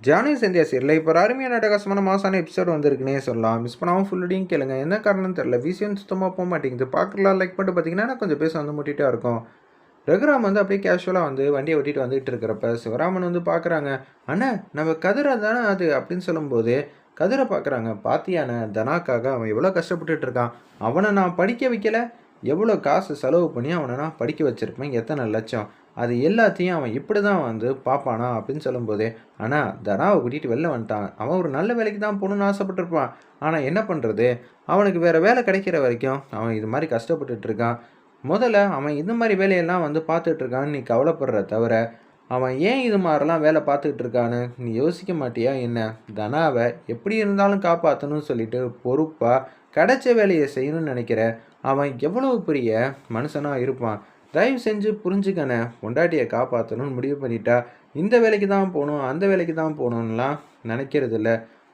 Johnny Sandhya சீரில் இப்போ ஒரு அருமையான அட்டகாசமான மாசான எபிசோட் வந்திருக்குன்னே சொல்லலாம். மிஸ் பண்ணாமல் ஃபுல்லடியும் கேளுங்க. என்ன காரணம்னு தெரில விஷயம் சுத்தமாக போக மாட்டேங்குது. பார்க்கலாம் லைக் பண்ணிட்டு பார்த்தீங்கன்னா கொஞ்சம் பேச வந்து முட்டிகிட்டே இருக்கும். ரகுராம் வந்து அப்படியே கேஷுவலாக வந்து வண்டியை ஓட்டிட்டு வந்துகிட்டு இருக்கிறப்ப சிவராமன் வந்து பார்க்குறாங்க. அண்ணா நம்ம கதிரை தானே அது? அப்படின்னு சொல்லும்போது கதிரை பார்க்குறாங்க. பாத்தியான தனாக்காக அவன் எவ்வளோ கஷ்டப்பட்டுட்டு இருக்கான். அவனை நான் படிக்க வைக்கல. எவ்வளோ காசு செலவு பண்ணி அவனை நான் படிக்க வச்சுருப்பேன் எத்தனை லட்சம்? அது எல்லாத்தையும் அவன் இப்படி தான் வந்து பார்ப்பானா அப்படின்னு சொல்லும்போதே ஆனால் தனாவை கூட்டிகிட்டு வெளில வந்துட்டான். அவன் ஒரு நல்ல வேலைக்கு தான் போகணுன்னு ஆசைப்பட்டிருப்பான். ஆனால் என்ன பண்ணுறது அவனுக்கு வேறு வேலை கிடைக்கிற வரைக்கும் அவன் இது மாதிரி கஷ்டப்பட்டுட்டு இருக்கான். முதல்ல அவன் இந்த மாதிரி வேலையெல்லாம் வந்து பார்த்துட்ருக்கான்னு நீ கவலைப்படுற தவிர அவன் ஏன் இது மாதிரிலாம் வேலை பார்த்துக்கிட்டு இருக்கான்னு நீ யோசிக்க மாட்டியா என்ன? தனாவை எப்படி இருந்தாலும் காப்பாற்றணும்னு சொல்லிட்டு பொறுப்பாக கிடைச்ச வேலையை செய்யணும்னு நினைக்கிற. அவன் எவ்வளவு பெரிய மனுஷனாக இருப்பான்? தயவு செஞ்சு புரிஞ்சுக்கண்ணே. பொண்டாட்டியை காப்பாற்றணும்னு முடிவு பண்ணிட்டா இந்த வேலைக்கு தான் போகணும் அந்த வேலைக்கு தான் போகணும்லாம் நினைக்கிறதில்ல.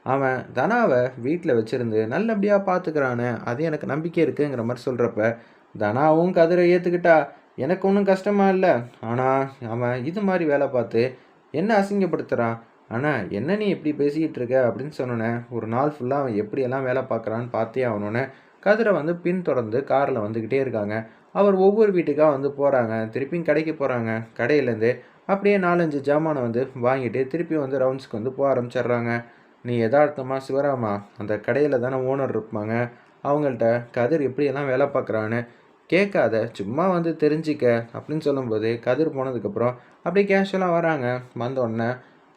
அவன் தனாவை வீட்டில் வச்சுருந்து நல்லபடியாக பார்த்துக்கிறானே அது எனக்கு நம்பிக்கை இருக்குங்கிற மாதிரி சொல்கிறப்ப தனாவும் கதிரை ஏற்றுக்கிட்டா எனக்கு ஒன்றும் கஷ்டமாக இல்லை. ஆனால் அவன் இது மாதிரி வேலை பார்த்து என்ன அசிங்கப்படுத்துகிறான் ஆனால் என்ன நீ எப்படி பேசிக்கிட்டு இருக்க அப்படின்னு சொன்னோன்னே ஒரு நாள் ஃபுல்லாக அவன் எப்படியெல்லாம் வேலை பார்க்குறான்னு பார்த்தே ஆகணுன்னு கதிரை வந்து பின்தொடர்ந்து காரில் வந்துக்கிட்டே இருக்காங்க. அவர் ஒவ்வொரு வீட்டுக்காக வந்து போகிறாங்க திருப்பியும் கடைக்கு போகிறாங்க கடையிலேருந்து அப்படியே நாலஞ்சு ஜாமானை வந்து வாங்கிட்டு திருப்பி வந்து ரவுண்ட்ஸ்க்கு வந்து போக ஆரம்பிச்சிடுறாங்க. நீ எதார்த்தமாக சிவராமா அந்த கடையில் தானே ஓனர் இருப்பாங்க. அவங்கள்ட்ட கதிர் எப்படியெல்லாம் வேலை பார்க்குறான்னு கேட்காத சும்மா வந்து தெரிஞ்சிக்க அப்படின்னு சொல்லும்போது கதிர் போனதுக்கப்புறம் அப்படியே கேஷுவலாக வராங்க. வந்த உடனே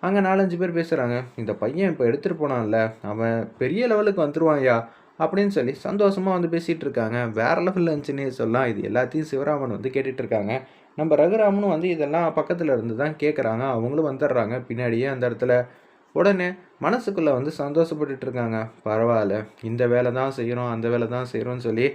அங்கே நாலஞ்சு பேர் பேசுகிறாங்க இந்த பையன் இப்போ எடுத்துகிட்டு போனான்ல. அவன் பெரிய லெவலுக்கு வந்துருவான்யா. அப்படின்னு சொல்லி சந்தோஷமாக வந்து பேசிகிட்டு இருக்காங்க வேற லெவலில் இருந்துச்சுன்னே சொல்லலாம் இது எல்லாத்தையும் சிவராமன் வந்து கேட்டுட்டு இருக்காங்க நம்ம ரகுராமனும் வந்து இதெல்லாம் பக்கத்தில் இருந்து தான் கேட்குறாங்க. அவங்களும் வந்துடுறாங்க. பின்னாடியே அந்த இடத்துல உடனே மனசுக்குள்ளே வந்து சந்தோஷப்பட்டுட்டு இருக்காங்க பரவாயில்ல இந்த வேலை தான் செய்கிறோம் அந்த வேலை தான் செய்கிறோம்னு சொல்லி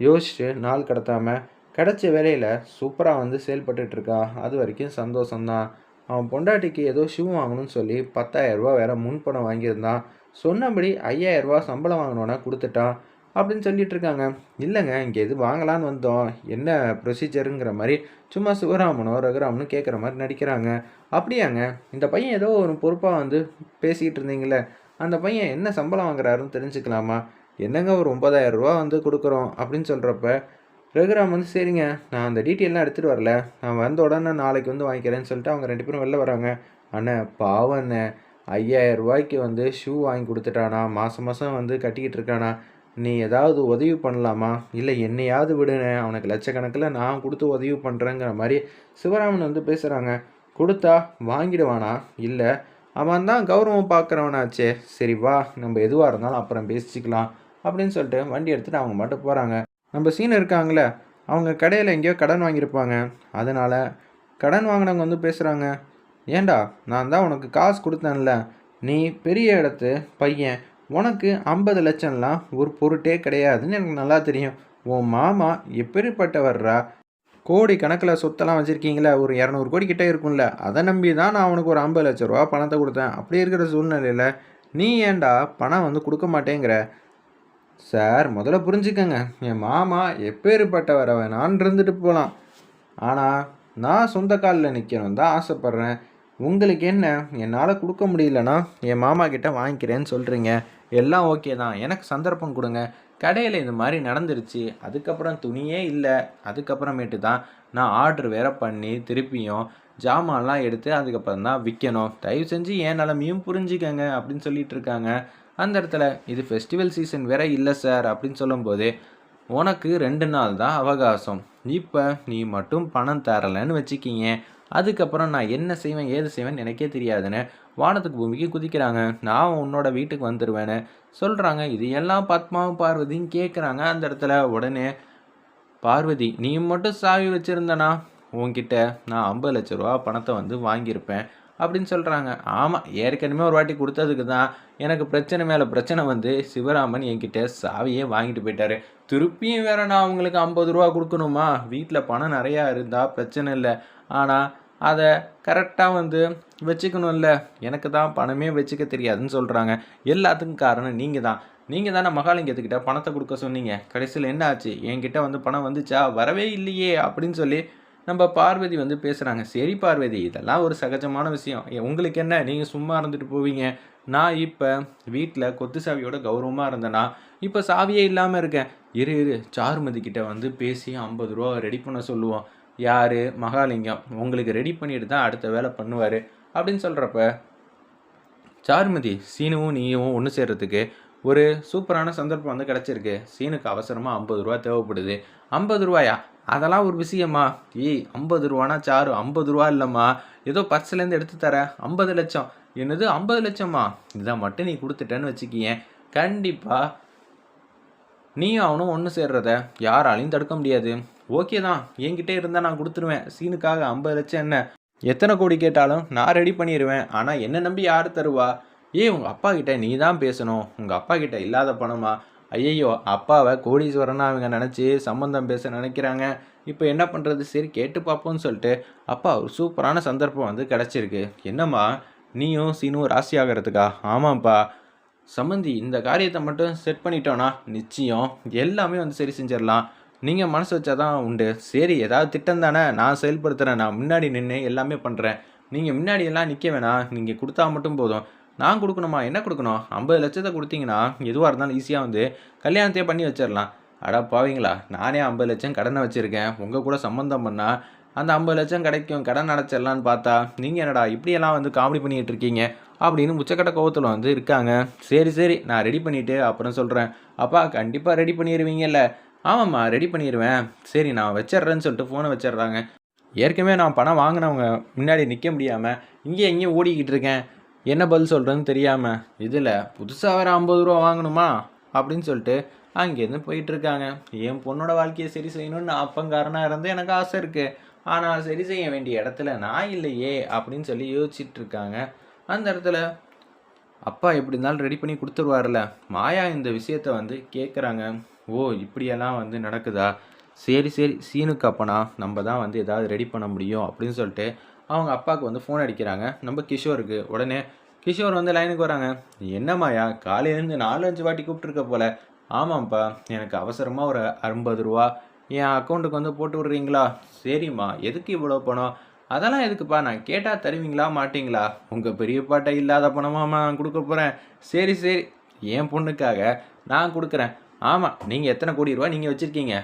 யோசிச்சு நாள் கடத்தாமல் கிடச்ச வேலையில் சூப்பராக வந்து செயல்பட்டுட்டு இருக்கான் அது வரைக்கும் சந்தோஷம்தான். அவன் பொண்டாட்டிக்கு ஏதோ ஷூ வாங்கணும்னு சொல்லி 10000 ரூபாய் வேற முன்பணம் வாங்கியிருந்தான். சொன்னபடி 5000 சம்பளம் வாங்கினோன்னே கொடுத்துட்டான் அப்படின்னு சொல்லிட்டு இருக்காங்க. இல்லைங்க இங்கே எது வாங்கலான்னு வந்தோம். என்ன ப்ரொசீஜருங்கிற மாதிரி சும்மா சிவராமனோ ரகுராமனு கேட்குற மாதிரி நடிக்கிறாங்க. அப்படியாங்க இந்த பையன் ஏதோ ஒரு பொறுப்பாக வந்து பேசிக்கிட்டு இருந்தீங்களே அந்த பையன் என்ன சம்பளம் வாங்குறாருன்னு தெரிஞ்சுக்கலாமா? என்னங்க ஒரு 9000 ரூபா வந்து கொடுக்குறோம் அப்படின்னு சொல்கிறப்ப ரகுராம் வந்து சரிங்க நான் அந்த டீட்டெயிலாம் எடுத்துகிட்டு வரல. நான் வந்த உடனே நாளைக்கு வந்து வாங்கிக்கிறேன்னு சொல்லிட்டு அவங்க ரெண்டு பேரும் வெளில வராங்க. அண்ணே பாவம் ஐயாயிரம் ரூபாய்க்கு வந்து ஷூ வாங்கி கொடுத்துட்டானா? மாதம் மாதம் வந்து கட்டிக்கிட்டு இருக்கானா? நீ ஏதாவது உதவி பண்ணலாமா? இல்லை என்னையாவது விடுனே அவனுக்கு லட்சக்கணக்கில் நான் கொடுத்து உதவி பண்ணுறேங்கிற மாதிரி சிவராமன் வந்து பேசுகிறாங்க கொடுத்தா வாங்கிடுவானா? இல்லை அவன் தான் கௌரவம் பார்க்குறவனாச்சே. சரி வா நம்ம எதுவாக இருந்தாலும் அப்புறம் பேசிக்கலாம் அப்படின்னு சொல்லிட்டு வண்டி எடுத்துகிட்டு அவங்க மட்டும் போகிறாங்க நம்ம சீன் இருக்காங்களே அவங்க கடையில் எங்கேயோ கடன் வாங்கியிருப்பாங்க. அதனால் கடன் வாங்கினவங்க வந்து பேசுகிறாங்க ஏண்டா நான் தான் உனக்கு காசு கொடுத்தேன்ல. நீ பெரிய இடத்து பையன் உனக்கு ஐம்பது லட்சம்லாம் ஒரு பொருட்டே கிடையாதுன்னு எனக்கு நல்லா தெரியும். உன் மாமா எப்பேற்பட்டவர்ரா கோடி கணக்கில் சொத்தெல்லாம் வச்சுருக்கீங்களே ஒரு இரநூறு கோடி கிட்டே இருக்கும்ல. அதை நம்பி தான் நான் உனக்கு ஒரு ஐம்பது லட்ச ரூபா பணத்தை கொடுத்தேன். அப்படி இருக்கிற சூழ்நிலையில் நீ ஏன்டா பணம் வந்து கொடுக்க மாட்டேங்கிற? சார் முதல்ல புரிஞ்சுக்கங்க. என் மாமா எப்பேற்பட்டவரை வேணான் இருந்துட்டு போகலாம் ஆனால் நான் சொந்த காலில் நிற்கணும் தான் ஆசைப்பட்றேன். உங்களுக்கு என்ன? என்னால் கொடுக்க முடியலன்னா என் மாமா கிட்ட வாங்கிக்கிறேன்னு சொல்கிறீங்க எல்லாம் ஓகே தான். எனக்கு சந்தர்ப்பம் கொடுங்க. கடையில் இந்த மாதிரி நடந்துருச்சு. அதுக்கப்புறம் துணியே இல்லை. அதுக்கப்புறமேட்டு தான் நான் ஆர்டர் வேற பண்ணி திருப்பியும் ஜாமான்லாம் எடுத்து அதுக்கப்புறம் தான் விற்கணும் தயவு செஞ்சு என் நிலமையும் புரிஞ்சுக்கங்க அப்படின்னு சொல்லிட்டு இருக்காங்க. அந்த இடத்துல இது ஃபெஸ்டிவல் சீசன் வேற இல்லை சார் அப்படின்னு சொல்லும்போது உனக்கு ரெண்டு நாள் தான் அவகாசம். இப்போ நீ மட்டும் பணம் தரலைன்னு வச்சுக்கிங்க. அதுக்கப்புறம் நான் என்ன செய்வேன் ஏது செய்வேன் எனக்கே தெரியாதுன்னு வானத்துக்கு பூமிக்கு குதிக்கிறாங்க. நான் உன்னோட வீட்டுக்கு வந்துடுவேன்னு சொல்கிறாங்க இது எல்லாம் பத்மாவும் பார்வதியும் கேட்குறாங்க அந்த இடத்துல உடனே பார்வதி நீ மட்டும் சாவி வச்சுருந்தனா? உன்கிட்ட நான் ஐம்பது லட்ச ரூபா பணத்தை வந்து வாங்கியிருப்பேன் அப்படின்னு சொல்கிறாங்க ஆமாம் ஏற்கனவே ஒரு வாட்டி கொடுத்ததுக்கு தான் எனக்கு பிரச்சனை மேலே பிரச்சனை வந்து சிவராமன் என்கிட்ட சாவியே வாங்கிட்டு போயிட்டாரு. திருப்பியும் வேற நான் அவங்களுக்கு ஐம்பது ரூபா கொடுக்கணுமா? வீட்டில் பணம் நிறையா இருந்தால் பிரச்சனை இல்லை. ஆனால் அதை கரெக்டாக வந்து வச்சுக்கணும்ல. எனக்கு தான் பணமே வச்சுக்க தெரியாதுன்னு சொல்கிறாங்க எல்லாத்துக்கும் காரணம் நீங்கள் தான். நீங்கள் தானே மகாலிங்கத்துக்கிட்ட பணத்தை கொடுக்க சொன்னீங்க. கடைசியில் என்ன ஆச்சு? என்கிட்ட வந்து பணம் வந்துச்சா? வரவே இல்லையே அப்படின்னு சொல்லி நம்ம பார்வதி வந்து பேசுகிறாங்க சரி பார்வதி இதெல்லாம் ஒரு சகஜமான விஷயம். உங்களுக்கு என்ன? நீங்கள் சும்மா இருந்துட்டு போவீங்க. நான் இப்போ வீட்டில் கொத்து சாவியோட கௌரவமாக இருந்தேன்னா இப்போ சாவியே இல்லாமல் இருக்கேன். இரு இரு சாருமதி கிட்ட வந்து பேசி ஐம்பது ரூபா ரெடி பண்ண சொல்லுவோம். யார்? மகாலிங்கம். உங்களுக்கு ரெடி பண்ணிட்டு தான் அடுத்த வேலை பண்ணுவார். அப்படின்னு சொல்கிறப்ப சாருமதி சீனுவும் நீயும் ஒன்று சேர்கிறதுக்கு ஒரு சூப்பரான சந்தர்ப்பம் வந்து கிடச்சிருக்கு. சீனுக்கு அவசரமாக ஐம்பது ரூபா தேவைப்படுது. ஐம்பது ரூபாயா? அதெல்லாம் ஒரு விஷயமா? ஏய் ஐம்பது ரூபானா சாரு? ஐம்பது ரூபா இல்லைம்மா. ஏதோ பர்ஸ்லேருந்து எடுத்து தரேன் ஐம்பது லட்சம். என்னது ஐம்பது லட்சமா? இதை மட்டும் நீ கொடுத்துட்டேன்னு வச்சுக்கியேன். கண்டிப்பாக நீயும் அவனும் ஒன்று சேர்றத யாராலையும் தடுக்க முடியாது. ஓகே தான் என்கிட்ட இருந்தால் நான் கொடுத்துருவேன். சீனுக்காக ஐம்பது லட்சம் என்ன? எத்தனை கோடி கேட்டாலும் நான் ரெடி பண்ணிடுவேன் ஆனால் என்னை நம்பி யார் தருவா? ஏய் உங்கள் அப்பா கிட்ட நீ தான் பேசணும். உங்கள் அப்பா கிட்ட இல்லாத பணமா? ஐயையோ அப்பாவை கோடீஸ்வரனாக அவங்க நினச்சி சம்மந்தம் பேச நினைக்கிறாங்க. இப்போ என்ன பண்ணுறது சரி கேட்டு பார்ப்போம்னு சொல்லிட்டு அப்பா ஒரு சூப்பரான சந்தர்ப்பம் வந்து கிடச்சிருக்கு. என்னம்மா? நீயும் சீனும் ராசி ஆகிறதுக்கா? ஆமாம்ப்பா. சம்மந்தி இந்த காரியத்தை மட்டும் செட் பண்ணிட்டோன்னா நிச்சயம் எல்லாமே வந்து சரி செஞ்சிடலாம். நீங்கள் மனசு வச்சா தான் உண்டு. சரி ஏதாவது திட்டம் தானே. நான் செயல்படுத்துகிறேன் நான் முன்னாடி நின்று எல்லாமே பண்ணுறேன் நீங்கள் முன்னாடி எல்லாம் நிற்க வேணாம். நீங்கள் கொடுத்தா மட்டும் போதும். நான் கொடுக்கணுமா? என்ன கொடுக்கணும்? ஐம்பது லட்சத்தை கொடுத்தீங்கன்னா எதுவாக இருந்தாலும் ஈஸியாக வந்து கல்யாணத்தையே பண்ணி வச்சிடலாம். அடா பாவீங்களா? நானே ஐம்பது லட்சம் கடனை வச்சுருக்கேன். உங்கள் கூட சம்மந்தம் பண்ணால் அந்த ஐம்பது லட்சம் கிடைக்கும். கடன் அடைச்சிடலான்னு பார்த்தா நீங்கள் என்னடா இப்படியெல்லாம் வந்து காமெடி பண்ணிகிட்டு இருக்கீங்க? அப்படின்னு உச்சக்கட்ட கோவத்தில் வந்து இருக்காங்க. சரி சரி நான் ரெடி பண்ணிவிட்டு அப்புறம் சொல்கிறேன் அப்பா கண்டிப்பாக ரெடி பண்ணிடுவீங்கல்ல ஆமாம்மா ரெடி பண்ணிடுவேன் சரி நான் வச்சிட்றேன்னு சொல்லிட்டு ஃபோனை வச்சிடுறாங்க. ஏற்கனவே நான் பணம் வாங்கினவங்க முன்னாடி நிற்க முடியாமல் இங்கே எங்கேயும் ஓடிக்கிட்டு இருக்கேன். என்ன பதில் சொல்கிறேன்னு தெரியாமல் இதில் புதுசாக வேறு ஐம்பது ரூபா வாங்கணுமா? அப்படின்னு சொல்லிட்டு அங்கேருந்து போயிட்டுருக்காங்க என் பொண்ணோட வாழ்க்கையை சரி செய்யணும்னு அப்பங்காரனாக இருந்து எனக்கு ஆசை இருக்குது ஆனால் சரி செய்ய வேண்டிய இடத்துல நான் இல்லையே அப்படின்னு சொல்லி யோசிச்சுட்டு இருக்காங்க. அந்த இடத்துல அப்பா எப்படி இருந்தாலும் ரெடி பண்ணி கொடுத்துருவார்ல மாயா இந்த விஷயத்த வந்து கேட்குறாங்க ஓ இப்படியெல்லாம் வந்து நடக்குதா? சரி சரி சீனுக்கு அப்பனா நம்ம தான் வந்து ஏதாவது ரெடி பண்ண முடியும் அப்படின்னு சொல்லிட்டு அவங்க அப்பாவுக்கு வந்து ஃபோன் அடிக்கிறாங்க. நம்ம கிஷோருக்கு. உடனே கிஷோர் வந்து லைனுக்கு வராங்க. என்னம்மாயா காலையிலேருந்து நாலு அஞ்சு வாட்டி கூப்பிட்ருக்க போல. ஆமாம்ப்பா எனக்கு அவசரமாக ஒரு ஐம்பது ரூபா என் அக்கௌண்ட்டுக்கு வந்து போட்டு விட்றீங்களா? சரிம்மா எதுக்கு இவ்வளோ பணம்? அதெல்லாம் எதுக்குப்பா? நான் கேட்டால் தருவீங்களா மாட்டிங்களா? உங்கள் பெரியப்பாட்ட இல்லாத பணமாக நான் கொடுக்க போகிறேன் சரி சரி என் பொண்ணுக்காக நான் கொடுக்குறேன். ஆமாம் நீங்கள் எத்தனை கோடி ரூபா நீங்கள் வச்சுருக்கீங்க?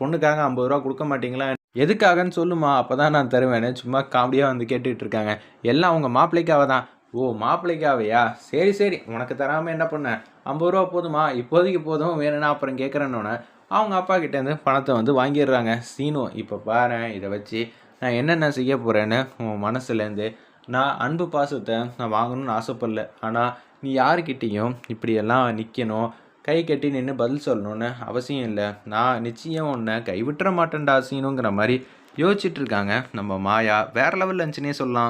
பொண்ணுக்காக ஐம்பது ரூபா கொடுக்க மாட்டீங்களா? எதுக்காகன்னு சொல்லுமா அப்போ தான் நான் தருவேன்னு சும்மா காமெடியாக வந்து கேட்டுட்டு இருக்காங்க. எல்லாம் உங்கள் மாப்பிள்ளைக்காக தான். ஓ மாப்பிள்ளைக்காவையா? சரி சரி உனக்கு தராமல் என்ன பண்ண? ஐம்பது ரூபா போதுமா? இப்போதைக்கு போதும் வேணும்னா அப்புறம் கேட்குறேன்னொன்னே அவங்க அப்பா கிட்டேருந்து பணத்தை வந்து வாங்கிடுறாங்க. சீனு இப்போ பாரு இதை வச்சு நான் என்னென்ன செய்ய போகிறேன்னு உன் மனசுலேருந்து நான் அன்பு பாசத்தை நான் வாங்கணும்னு ஆசைப்படல. ஆனால் நீ யாருக்கிட்டேயும் இப்படியெல்லாம் நிற்கணும் கை கட்டி நின்று பதில் சொல்லணும்னு அவசியம் இல்லை. நான் நிச்சயம் உன்னை கைவிட்டுற மாட்டேன்டா சீனுங்கிற மாதிரி யோசிச்சுட்டு இருக்காங்க. நம்ம மாயா வேற லெவல் லஞ்சுனே சொல்லலாம்.